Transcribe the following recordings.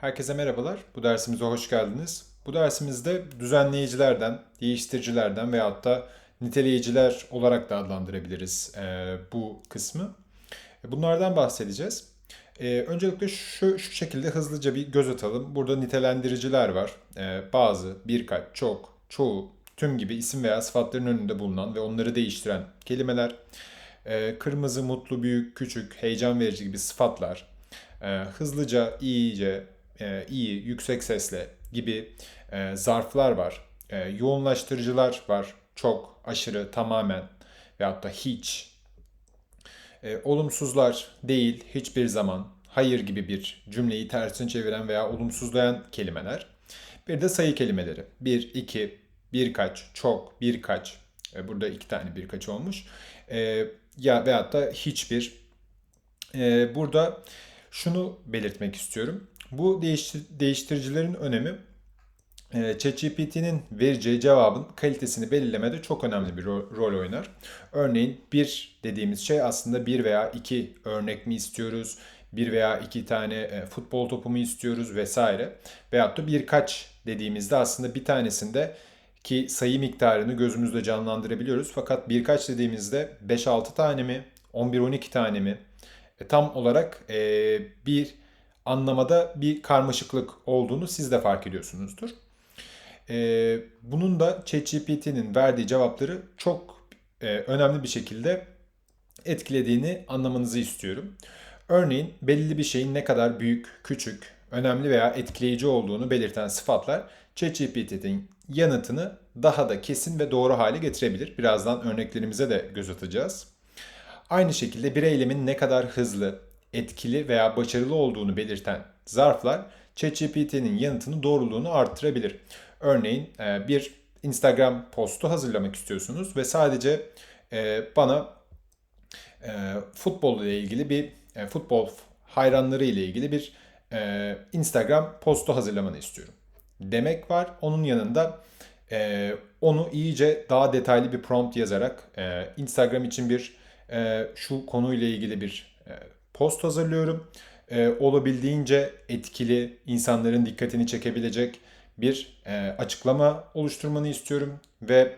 Herkese merhabalar. Bu dersimize hoş geldiniz. Bu dersimizde düzenleyicilerden, değiştiricilerden veyahut da niteleyiciler olarak da adlandırabiliriz e, bu kısmı. E, Bunlardan bahsedeceğiz. E, öncelikle şu, şu şekilde hızlıca bir göz atalım. Burada nitelendiriciler var. E, bazı, birkaç, çok, çoğu, tüm gibi isim veya sıfatların önünde bulunan ve onları değiştiren kelimeler. E, kırmızı, mutlu, büyük, küçük, heyecan verici gibi sıfatlar. E, hızlıca, iyice, e, iyi, yüksek sesle gibi e, zarflar var. E, yoğunlaştırıcılar var. Çok, aşırı, tamamen veyahut da hiç. E, olumsuzlar değil, hiçbir zaman, hayır gibi bir cümleyi tersine çeviren veya olumsuzlayan kelimeler. Bir de sayı kelimeleri. Bir, iki, birkaç, çok, birkaç. E, burada iki tane birkaç olmuş. E, ya veyahut da hiçbir. E, burada şunu belirtmek istiyorum. Bu değiştir- değiştiricilerin önemi e, ChatGPT'nin vereceği cevabın kalitesini belirlemede çok önemli bir ro- rol oynar. Örneğin bir dediğimiz şey aslında bir veya iki örnek mi istiyoruz, bir veya iki tane e, futbol topu mu istiyoruz vesaire. Veyahut da birkaç dediğimizde aslında bir tanesinde ki sayı miktarını gözümüzde canlandırabiliyoruz. Fakat birkaç dediğimizde 5-6 tane mi, 11-12 tane mi? E, tam olarak e, bir anlamada bir karmaşıklık olduğunu siz de fark ediyorsunuzdur. E, bunun da ChatGPT'nin verdiği cevapları çok e, önemli bir şekilde etkilediğini anlamanızı istiyorum. Örneğin belli bir şeyin ne kadar büyük, küçük, önemli veya etkileyici olduğunu belirten sıfatlar ChatGPT'nin yanıtını daha da kesin ve doğru hale getirebilir. Birazdan örneklerimize de göz atacağız. Aynı şekilde bir eylemin ne kadar hızlı, etkili veya başarılı olduğunu belirten zarflar ChatGPT'nin yanıtının doğruluğunu arttırabilir. Örneğin e, bir Instagram postu hazırlamak istiyorsunuz ve sadece e, bana e, futbol ile ilgili bir futbol hayranları ile ilgili bir Instagram postu hazırlamanı istiyorum. Demek var. Onun yanında onu iyice daha detaylı bir prompt yazarak Instagram için bir e, şu konuyla ilgili bir post hazırlıyorum. E, olabildiğince etkili, insanların dikkatini çekebilecek bir e, açıklama oluşturmanı istiyorum ve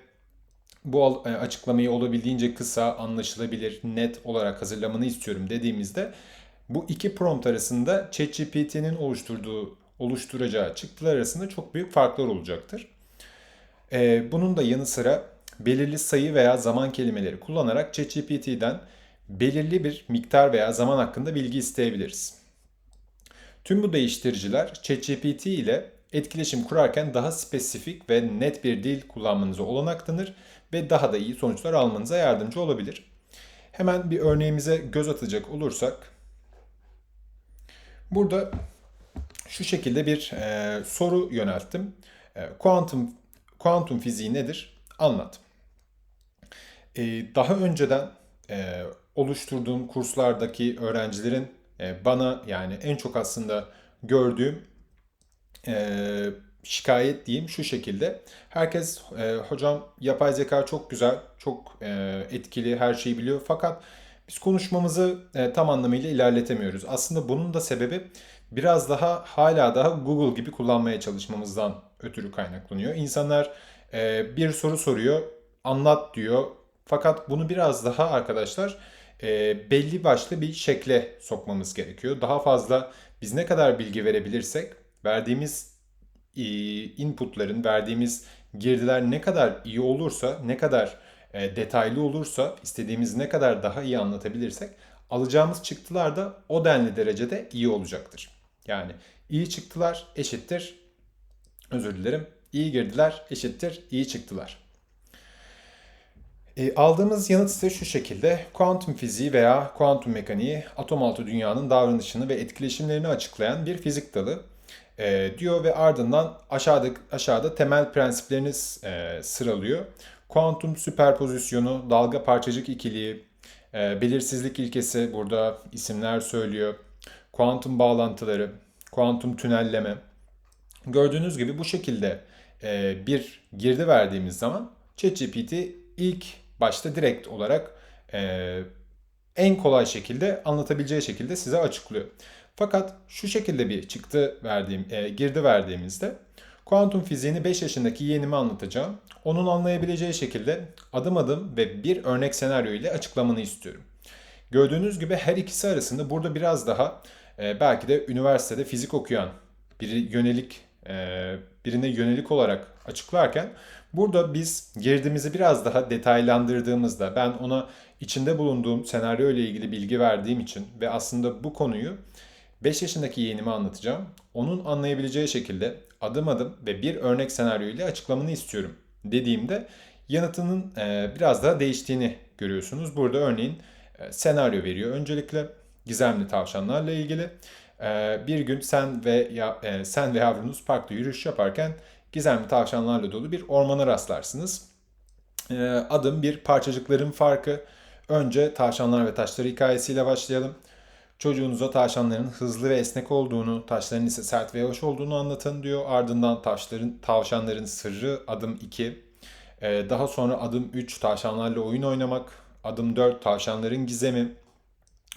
bu e, açıklamayı olabildiğince kısa, anlaşılabilir, net olarak hazırlamanı istiyorum dediğimizde bu iki prompt arasında ChatGPT'nin oluşturduğu oluşturacağı çıktılar arasında çok büyük farklar olacaktır. Ee, bunun da yanı sıra belirli sayı veya zaman kelimeleri kullanarak ChatGPT'den belirli bir miktar veya zaman hakkında bilgi isteyebiliriz. Tüm bu değiştiriciler ChatGPT ile etkileşim kurarken daha spesifik ve net bir dil kullanmanıza olanak tanır ve daha da iyi sonuçlar almanıza yardımcı olabilir. Hemen bir örneğimize göz atacak olursak, burada şu şekilde bir e, soru yönelttim. E, kuantum kuantum fiziği nedir? Anlat. E, daha önceden e, oluşturduğum kurslardaki öğrencilerin e, bana yani en çok aslında gördüğüm e, şikayet diyeyim şu şekilde. Herkes e, hocam yapay zeka çok güzel, çok etkili, her şeyi biliyor. Fakat biz konuşmamızı tam anlamıyla ilerletemiyoruz. Aslında bunun da sebebi biraz daha hala daha Google gibi kullanmaya çalışmamızdan ötürü kaynaklanıyor. İnsanlar bir soru soruyor, anlat diyor. Fakat bunu biraz daha arkadaşlar e, belli başlı bir şekle sokmamız gerekiyor. Daha fazla biz ne kadar bilgi verebilirsek verdiğimiz e, inputların, verdiğimiz girdiler ne kadar iyi olursa, ne kadar e, detaylı olursa, istediğimiz ne kadar daha iyi anlatabilirsek alacağımız çıktılar da o denli derecede iyi olacaktır. Yani iyi çıktılar eşittir, özür dilerim, iyi girdiler eşittir, iyi çıktılar. E, aldığımız yanıt ise şu şekilde. Kuantum fiziği veya kuantum mekaniği atom altı dünyanın davranışını ve etkileşimlerini açıklayan bir fizik dalı e, diyor ve ardından aşağıda aşağıda temel prensiplerini e, sıralıyor. Kuantum süperpozisyonu, dalga parçacık ikiliği, e, belirsizlik ilkesi burada isimler söylüyor. Kuantum bağlantıları, kuantum tünelleme. Gördüğünüz gibi bu şekilde e, bir girdi verdiğimiz zaman ChatGPT ilk başta direkt olarak e, en kolay şekilde anlatabileceği şekilde size açıklıyor. Fakat şu şekilde bir çıktı verdiğim, e, girdi verdiğimizde kuantum fiziğini 5 yaşındaki yeğenime anlatacağım. Onun anlayabileceği şekilde adım adım ve bir örnek senaryo ile açıklamanı istiyorum. Gördüğünüz gibi her ikisi arasında burada biraz daha e, belki de üniversitede fizik okuyan biri yönelik birine yönelik olarak açıklarken burada biz girdiğimizi biraz daha detaylandırdığımızda ben ona içinde bulunduğum senaryo ile ilgili bilgi verdiğim için ve aslında bu konuyu 5 yaşındaki yeğenime anlatacağım. Onun anlayabileceği şekilde adım adım ve bir örnek senaryo ile açıklamanı istiyorum dediğimde yanıtının e, biraz daha değiştiğini görüyorsunuz. Burada örneğin e, senaryo veriyor. Öncelikle gizemli tavşanlarla ilgili. E, bir gün sen ve ya, sen ve yavrunuz parkta yürüyüş yaparken gizemli tavşanlarla dolu bir ormana rastlarsınız. Adım bir parçacıkların farkı. Önce tavşanlar ve taşları hikayesiyle başlayalım. Çocuğunuza tavşanların hızlı ve esnek olduğunu, taşların ise sert ve yavaş olduğunu anlatın diyor. Ardından taşların, tavşanların sırrı adım 2. Ee, daha sonra adım 3 tavşanlarla oyun oynamak. Adım 4 tavşanların gizemi.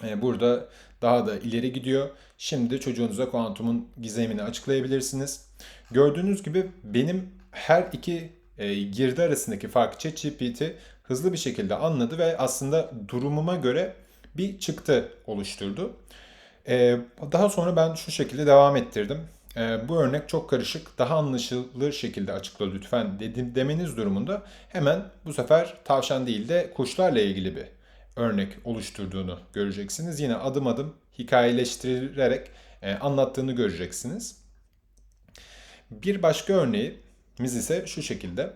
Ee, burada daha da ileri gidiyor. Şimdi çocuğunuza kuantumun gizemini açıklayabilirsiniz. Gördüğünüz gibi benim her iki e, girdi arasındaki farkı ChatGPT hızlı bir şekilde anladı ve aslında durumuma göre bir çıktı oluşturdu. Ee, daha sonra ben şu şekilde devam ettirdim. Ee, bu örnek çok karışık, daha anlaşılır şekilde açıkla lütfen dedim, demeniz durumunda hemen bu sefer tavşan değil de kuşlarla ilgili bir örnek oluşturduğunu göreceksiniz. Yine adım adım hikayeleştirerek e, anlattığını göreceksiniz. Bir başka örneğimiz ise şu şekilde.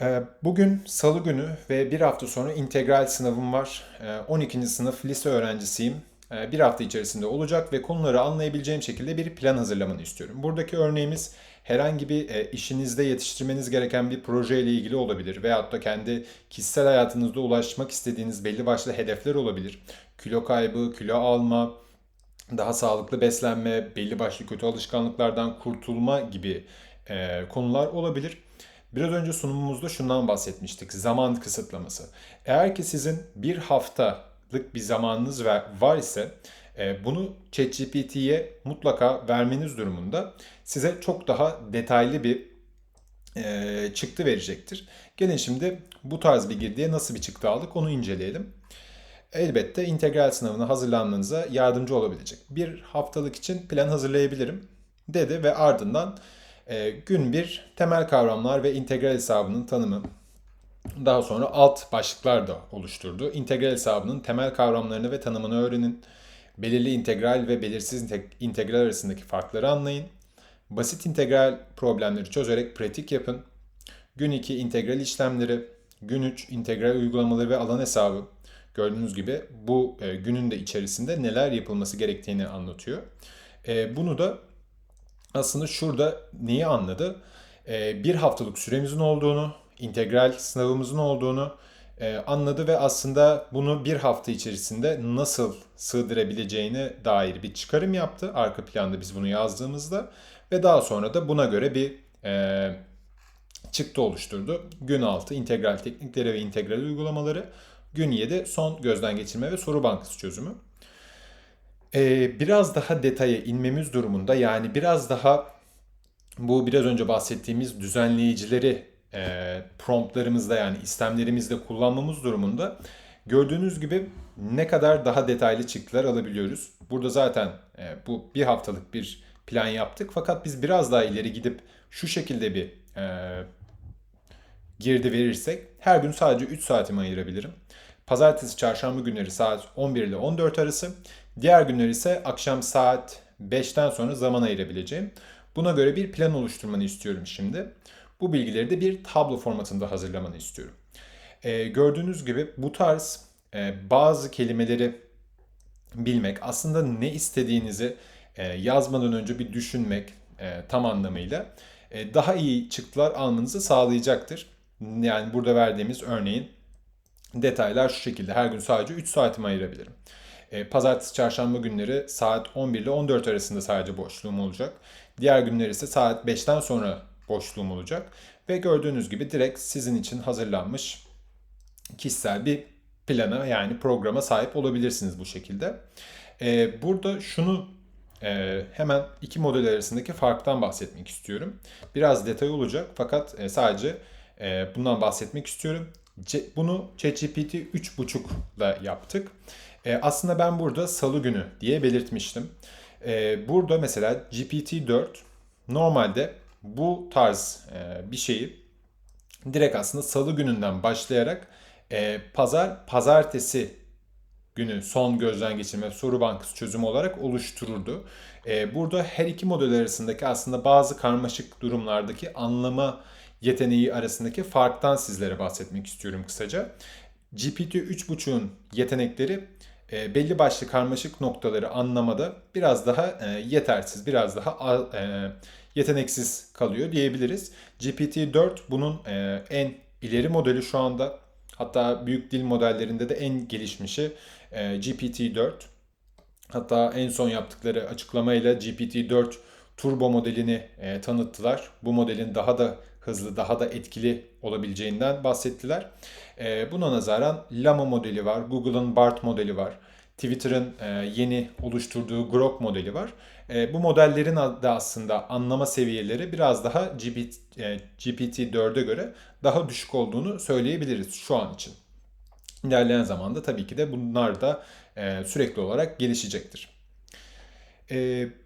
Ee, bugün salı günü ve bir hafta sonra integral sınavım var. 12. Ee, sınıf lise öğrencisiyim. Ee, bir hafta içerisinde olacak ve konuları anlayabileceğim şekilde bir plan hazırlamanı istiyorum. Buradaki örneğimiz herhangi bir e, işinizde yetiştirmeniz gereken bir proje ile ilgili olabilir veyahut da kendi kişisel hayatınızda ulaşmak istediğiniz belli başlı hedefler olabilir. Kilo kaybı, kilo alma, daha sağlıklı beslenme, belli başlı kötü alışkanlıklardan kurtulma gibi e, konular olabilir. Biraz önce sunumumuzda şundan bahsetmiştik. Zaman kısıtlaması. Eğer ki sizin bir haftalık bir zamanınız var ise bunu ChatGPT'ye mutlaka vermeniz durumunda size çok daha detaylı bir e, çıktı verecektir. Gelin şimdi bu tarz bir girdiye nasıl bir çıktı aldık onu inceleyelim. Elbette integral sınavına hazırlanmanıza yardımcı olabilecek. Bir haftalık için plan hazırlayabilirim dedi ve ardından e, gün bir temel kavramlar ve integral hesabının tanımı. Daha sonra alt başlıklar da oluşturdu. İntegral hesabının temel kavramlarını ve tanımını öğrenin. Belirli integral ve belirsiz integral arasındaki farkları anlayın. Basit integral problemleri çözerek pratik yapın. Gün 2 integral işlemleri, gün 3 integral uygulamaları ve alan hesabı. Gördüğünüz gibi bu e, günün de içerisinde neler yapılması gerektiğini anlatıyor. E, bunu da aslında şurada neyi anladı? E, bir haftalık süremizin olduğunu, integral sınavımızın olduğunu e, anladı ve aslında bunu bir hafta içerisinde nasıl sığdırabileceğine dair bir çıkarım yaptı. Arka planda biz bunu yazdığımızda ve daha sonra da buna göre bir e, çıktı oluşturdu. Gün 6 integral teknikleri ve integral uygulamaları. Gün 7 son gözden geçirme ve soru bankası çözümü. Ee, biraz daha detaya inmemiz durumunda yani biraz daha bu biraz önce bahsettiğimiz düzenleyicileri e, promptlarımızda yani istemlerimizde kullanmamız durumunda gördüğünüz gibi ne kadar daha detaylı çıktılar alabiliyoruz. Burada zaten e, bu bir haftalık bir plan yaptık fakat biz biraz daha ileri gidip şu şekilde bir e, girdi verirsek her gün sadece 3 saatimi ayırabilirim. Pazartesi, çarşamba günleri saat 11 ile 14 arası. Diğer günler ise akşam saat 5'ten sonra zaman ayırabileceğim. Buna göre bir plan oluşturmanı istiyorum şimdi. Bu bilgileri de bir tablo formatında hazırlamanı istiyorum. Ee, gördüğünüz gibi bu tarz e, bazı kelimeleri bilmek, aslında ne istediğinizi e, yazmadan önce bir düşünmek e, tam anlamıyla e, daha iyi çıktılar almanızı sağlayacaktır. Yani burada verdiğimiz örneğin detaylar şu şekilde. Her gün sadece 3 saatimi ayırabilirim. E, pazartesi, çarşamba günleri saat 11 ile 14 arasında sadece boşluğum olacak. Diğer günler ise saat 5'ten sonra boşluğum olacak. Ve gördüğünüz gibi direkt sizin için hazırlanmış kişisel bir plana yani programa sahip olabilirsiniz bu şekilde. E, burada şunu e, hemen iki model arasındaki farktan bahsetmek istiyorum. Biraz detay olacak fakat e, sadece e, bundan bahsetmek istiyorum. C- bunu ChatGPT 3.5 ile yaptık. E, aslında ben burada salı günü diye belirtmiştim. E, burada mesela GPT-4 normalde bu tarz e, bir şeyi direkt aslında salı gününden başlayarak e, pazar pazartesi günü son gözden geçirme soru bankası çözümü olarak oluştururdu. E, burada her iki model arasındaki aslında bazı karmaşık durumlardaki anlama yeteneği arasındaki farktan sizlere bahsetmek istiyorum kısaca. GPT 3.5'un yetenekleri e, belli başlı karmaşık noktaları anlamada biraz daha e, yetersiz, biraz daha e, yeteneksiz kalıyor diyebiliriz. GPT-4 bunun e, en ileri modeli şu anda. Hatta büyük dil modellerinde de en gelişmişi e, GPT-4. Hatta en son yaptıkları açıklamayla GPT-4 Turbo modelini e, tanıttılar. Bu modelin daha da hızlı, daha da etkili olabileceğinden bahsettiler. Buna nazaran Llama modeli var, Google'ın BART modeli var. Twitter'ın yeni oluşturduğu Grok modeli var. E, bu modellerin de aslında anlama seviyeleri biraz daha GPT, e, GPT-4'e göre daha düşük olduğunu söyleyebiliriz şu an için. İlerleyen zamanda tabii ki de bunlar da sürekli olarak gelişecektir.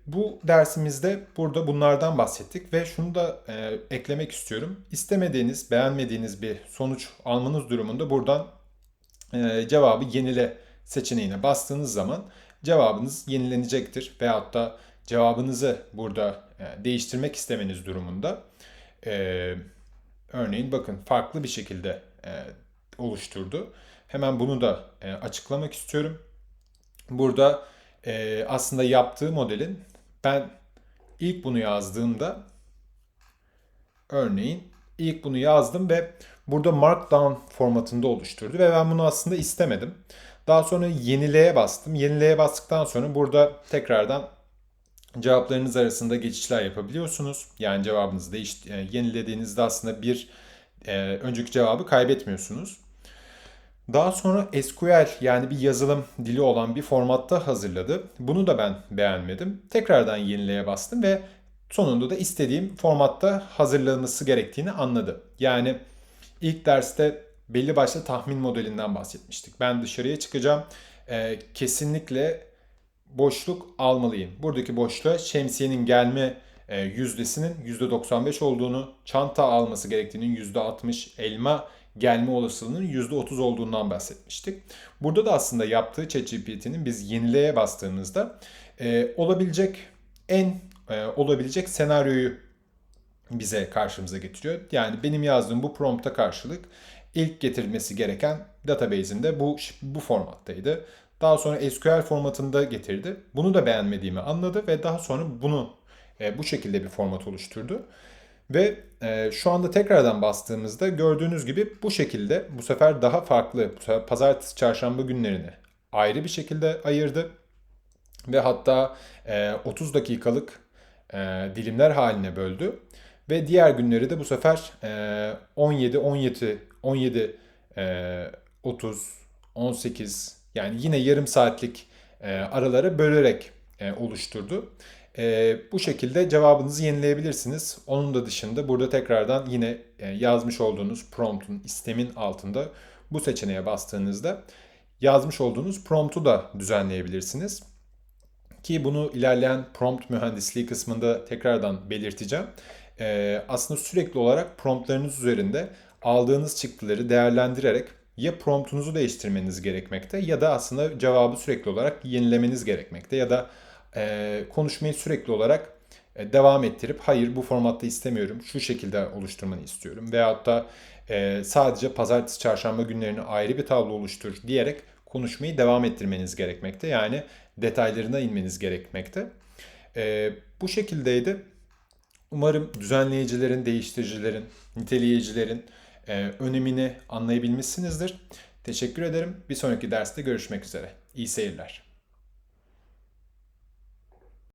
bu dersimizde burada bunlardan bahsettik ve şunu da eklemek istiyorum. İstemediğiniz, beğenmediğiniz bir sonuç almanız durumunda buradan cevabı yenile seçeneğine bastığınız zaman cevabınız yenilenecektir. Veyahut da cevabınızı burada e, değiştirmek istemeniz durumunda e, örneğin bakın farklı bir şekilde e, oluşturdu. Hemen bunu da e, açıklamak istiyorum. Burada e, aslında yaptığı modelin ben ilk bunu yazdığımda örneğin ilk bunu yazdım ve burada markdown formatında oluşturdu ve ben bunu aslında istemedim. Daha sonra yenileye bastım. Yenileye bastıktan sonra burada tekrardan cevaplarınız arasında geçişler yapabiliyorsunuz. Yani cevabınızı değiş, e, yenilediğinizde aslında bir e, önceki cevabı kaybetmiyorsunuz. Daha sonra SQL yani bir yazılım dili olan bir formatta hazırladı. Bunu da ben beğenmedim. Tekrardan yenileye bastım ve sonunda da istediğim formatta hazırlanması gerektiğini anladı. Yani ilk derste belli başlı tahmin modelinden bahsetmiştik. Ben dışarıya çıkacağım. E, kesinlikle boşluk almalıyım. Buradaki boşluğa şemsiyenin gelme e, yüzdesinin %95 olduğunu, çanta alması gerektiğinin %60, elma gelme olasılığının %30 olduğundan bahsetmiştik. Burada da aslında yaptığı ChatGPT'nin biz yenileye bastığımızda e, olabilecek en e, olabilecek senaryoyu bize karşımıza getiriyor. Yani benim yazdığım bu prompta karşılık ilk getirilmesi gereken database'inde bu bu formattaydı. Daha sonra SQL formatında getirdi. Bunu da beğenmediğimi anladı ve daha sonra bunu e, bu şekilde bir format oluşturdu. Ve e, şu anda tekrardan bastığımızda gördüğünüz gibi bu şekilde bu sefer daha farklı bu sefer pazartesi çarşamba günlerini ayrı bir şekilde ayırdı. Ve hatta e, 30 dakikalık e, dilimler haline böldü. Ve diğer günleri de bu sefer e, 17, 17, 17, e, 30, 18 yani yine yarım saatlik e, aralara bölerek e, oluşturdu. E, bu şekilde cevabınızı yenileyebilirsiniz. Onun da dışında burada tekrardan yine e, yazmış olduğunuz promptun istemin altında bu seçeneğe bastığınızda yazmış olduğunuz promptu da düzenleyebilirsiniz. Ki bunu ilerleyen prompt mühendisliği kısmında tekrardan belirteceğim. E, aslında sürekli olarak promptlarınız üzerinde aldığınız çıktıları değerlendirerek ya promptunuzu değiştirmeniz gerekmekte ya da aslında cevabı sürekli olarak yenilemeniz gerekmekte ya da e, konuşmayı sürekli olarak e, devam ettirip hayır bu formatta istemiyorum şu şekilde oluşturmanı istiyorum veyahut da e, sadece pazartesi çarşamba günlerini ayrı bir tablo oluştur diyerek konuşmayı devam ettirmeniz gerekmekte yani detaylarına inmeniz gerekmekte. E, bu şekildeydi. Umarım düzenleyicilerin, değiştiricilerin, niteleyicilerin e, önemini anlayabilmişsinizdir. Teşekkür ederim. Bir sonraki derste görüşmek üzere. İyi seyirler.